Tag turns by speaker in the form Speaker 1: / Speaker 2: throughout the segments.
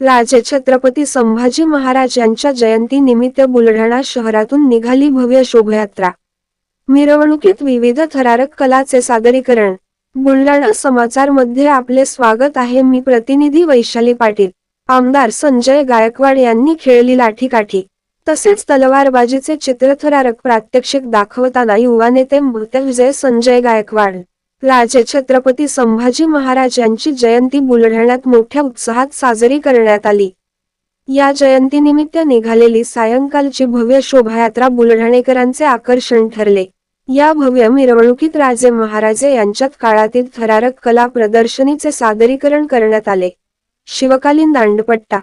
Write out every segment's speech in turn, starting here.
Speaker 1: राजे छत्रपती संभाजी महाराज यांच्या जयंती निमित्त बुलढाणा शहरातून निघाली भव्य शोभयात्रा. मिरवणुकीत विविध थरारक कलाचे सादरीकरण. बुलढाणा समाचारमध्ये आपले स्वागत आहे. मी प्रतिनिधी वैशाली पाटील. आमदार संजय गायकवाड यांनी खेळली लाठीकाठी. तसेच तलवारबाजीचे चित्र थरारक प्रात्यक्षिक दाखवताना युवा नेते मृत विजय संजय गायकवाड. राजे छत्रपती संभाजी महाराज यांची जयंती बुलढाण्यात मोठ्या उत्साहात साजरी करण्यात आली. या जयंतीनिमित्त निघालेली सायंकालची भव्य शोभायात्रा बुलढाणेकरांचे आकर्षण ठरले. या भव्य मिरवणुकीत राजे महाराजे यांच्यात काळातील थरारक कला प्रदर्शनीचे सादरीकरण करण्यात आले. शिवकालीन दांडपट्टा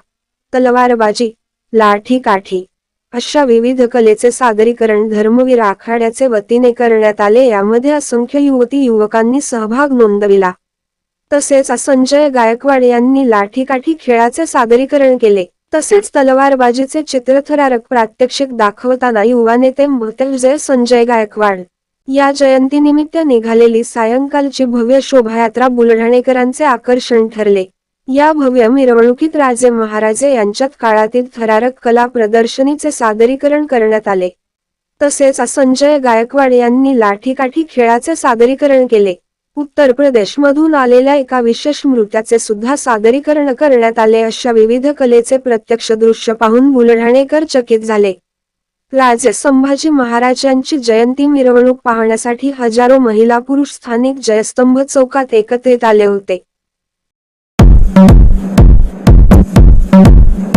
Speaker 1: तलवारबाजी लाठी काठी अशा विविध कलेचे सादरीकरण धर्मवीर आखाड्याचे वतीने करण्यात आले. यामध्ये असंख्य युवती युवकांनी सहभाग नोंदविला. तसेच संजय गायकवाड यांनी लाठीकाठी खेळाचे सादरीकरण केले. तसेच तलवारबाजीचे चित्र थरारक प्रात्यक्षिक दाखवताना युवा नेते मृत विजय संजय गायकवाड या जयंतीनिमित्त निघालेली सायंकालची भव्य शोभायात्रा बुलढाणेकरांचे आकर्षण ठरले. या भव्य मिरवणुकीत राजे महाराजे यांच्यात काळातील थरारक कला प्रदर्शनीचे सादरीकरण करण्यात आले. तसेच संजय गायकवाड यांनी लाठीकाठी खेळाचे सादरीकरण केले. उत्तर प्रदेश मधून आलेल्या एका विशेष नृत्याचे सुद्धा सादरीकरण करण्यात आले अशा विविध कलेचे प्रत्यक्ष दृश्य पाहून बुलढाणेकर चकित झाले. राजे संभाजी महाराज यांची जयंती मिरवणूक पाहण्यासाठी हजारो महिला पुरुष स्थानिक जयस्तंभ चौकात एकत्रित आले होते. Thank you.